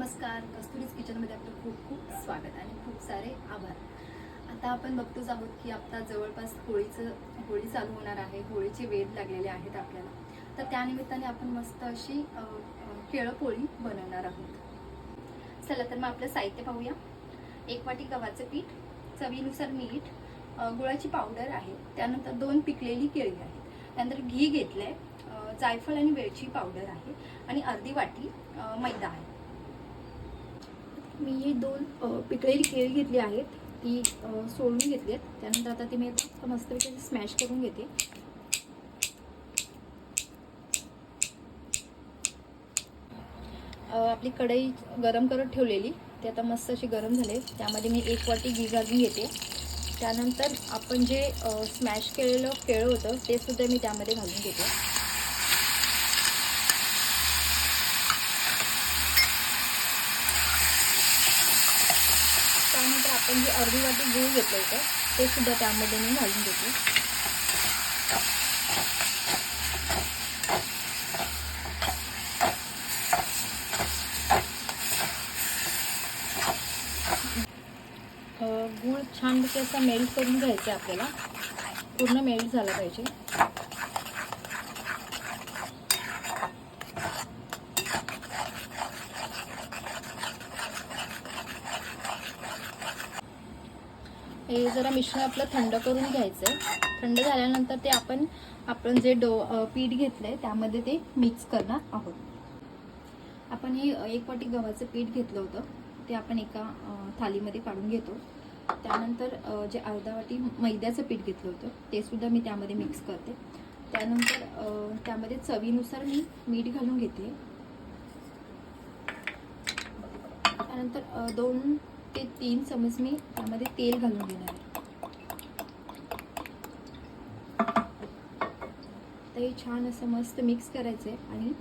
नमस्कार. कस्तुरीज किचनमध्ये आपलं खूप खूप स्वागत आणि खूप सारे आभार. आता आपण बघतोच आहोत की आता जवळपास होळीचं होळी चालू होणार आहे. होळीचे वेध लागलेले आहेत आपल्याला. तर त्यानिमित्ताने आपण मस्त अशी केळं पोळी बनवणार आहोत. चला तर मग आपलं साहित्य पाहूया. एक वाटी गव्हाचं पीठ चवीनुसार मीठ गुळाची पावडर आहे. त्यानंतर दोन पिकलेली केळी आहेत. त्यानंतर घी घेतलंय आहे जायफळ आणि वेलची पावडर आहे. आणि अर्धी वाटी मैदा आहे. मी ही दोन पिकळेली पिकलेली केळी घेतली आहेत. ती सोडून सोलून घेतली आहेत. त्यानंतर आता ती मी आता मस्तपैकी स्मॅश करून घेते. आपली कढई गरम करत ठेवलेली. ते आता मस्त अशी गरम झाले त्यामध्ये मी एक वाटी घी घालून घेते. त्यानंतर आपण जे स्मॅश केलेलं केळं होतं ते सुद्धा मी त्यामध्ये घालून घेते त्यानंतर आपण जे अर्धी वाटी गूळ घेतलं होतं ते सुद्धा त्यामध्ये मी घालून देते गूळ छानपैकी असा मेल्ट करून घ्यायचा आहे आपल्याला. पूर्ण मेल्ट झाला पाहिजे. हे जरा मिश्रण आपलं थंड करून घ्यायचं आहे थंड झाल्यानंतर ते आपण आपण जे डो पीठ पीठ घेतलंय त्यामध्ये ते मिक्स करणार आहोत. आपण हे एक वाटी गव्हाचं पीठ घेतलं होतं. ते आपण एका थालीमध्ये काढून घेतो. त्यानंतर जे अर्धा वाटी मैद्याचं पीठ घेतलं होतं ते सुद्धा मी त्यामध्ये मिक्स करते. त्यानंतर त्यामध्ये चवीनुसार मी मीठ घालून घेते. त्यानंतर दोन ते तीन चमच मी त्यामध्ये तेल घालून घेणार आहे. तर हे छान असं मस्त मिक्स करायचं आहे आणि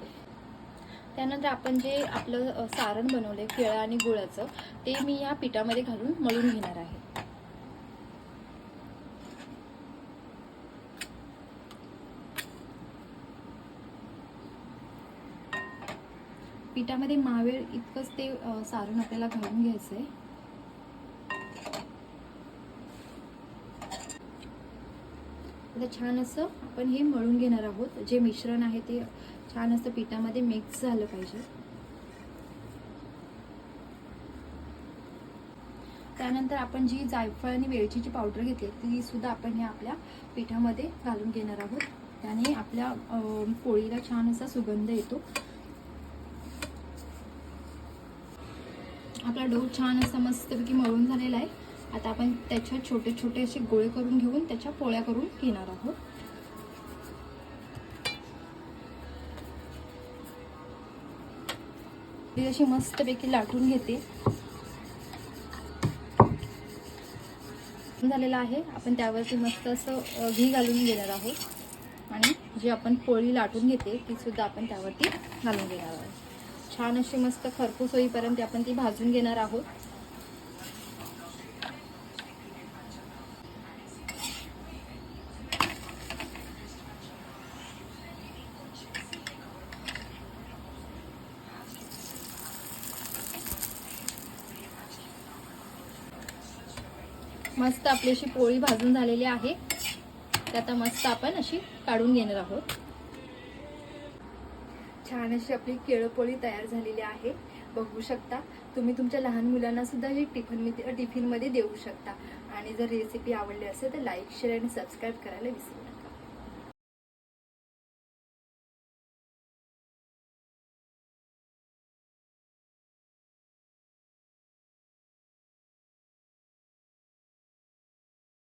त्यानंतर आपण जे आपलं सारण बनवलं आहे केळं आणि गुळाचं ते मी या पिठामध्ये घालून मळून घेणार आहे. पिठामध्ये मावेळ इतकंच ते सारण आपल्याला घालून घ्यायचं आहे आता छान असं आपण हे मळून घेणार आहोत. जे मिश्रण आहे ते छान असं पिठामध्ये मिक्स झालं पाहिजे. त्यानंतर आपण जी जायफळ आणि वेलचीची पावडर घेतली ती सुद्धा आपण हे आपल्या पिठामध्ये घालून घेणार आहोत. त्याने आपल्या पोळीला छान असा सुगंध येतो. आपला डो छान असा मस्तपैकी मळून झालेला आहे. आता आपण त्याच्या छोटे छोटे असे गोळे करून घेऊन त्याच्या पोळ्या करून घेणार आहोत. ती अशी मस्तपैकी लाटून घेते. झालेला आहे. आपण त्यावरती मस्त असं घी घालून घेणार आहोत. आणि जी आपण पोळी लाटून घेते ती सुद्धा आपण त्यावरती घालून घेणार आहोत. छान अशी मस्त खरपूस होईपर्यंत आपण ती भाजून घेणार आहोत. मस्त आपली अशी पोळी भाजून झालेली आहे. तर आता मस्त आपण अशी काढून घेणार आहोत. छान अशी आपली केळपोळी तयार झालेली आहे. बघू शकता तुम्ही तुमच्या लहान मुलांना सुद्धा हे टिफिन टिफिनमध्ये देऊ शकता. आणि जर रेसिपी आवडली असेल तर लाईक शेअर आणि सबस्क्राईब करायला विसरू नका.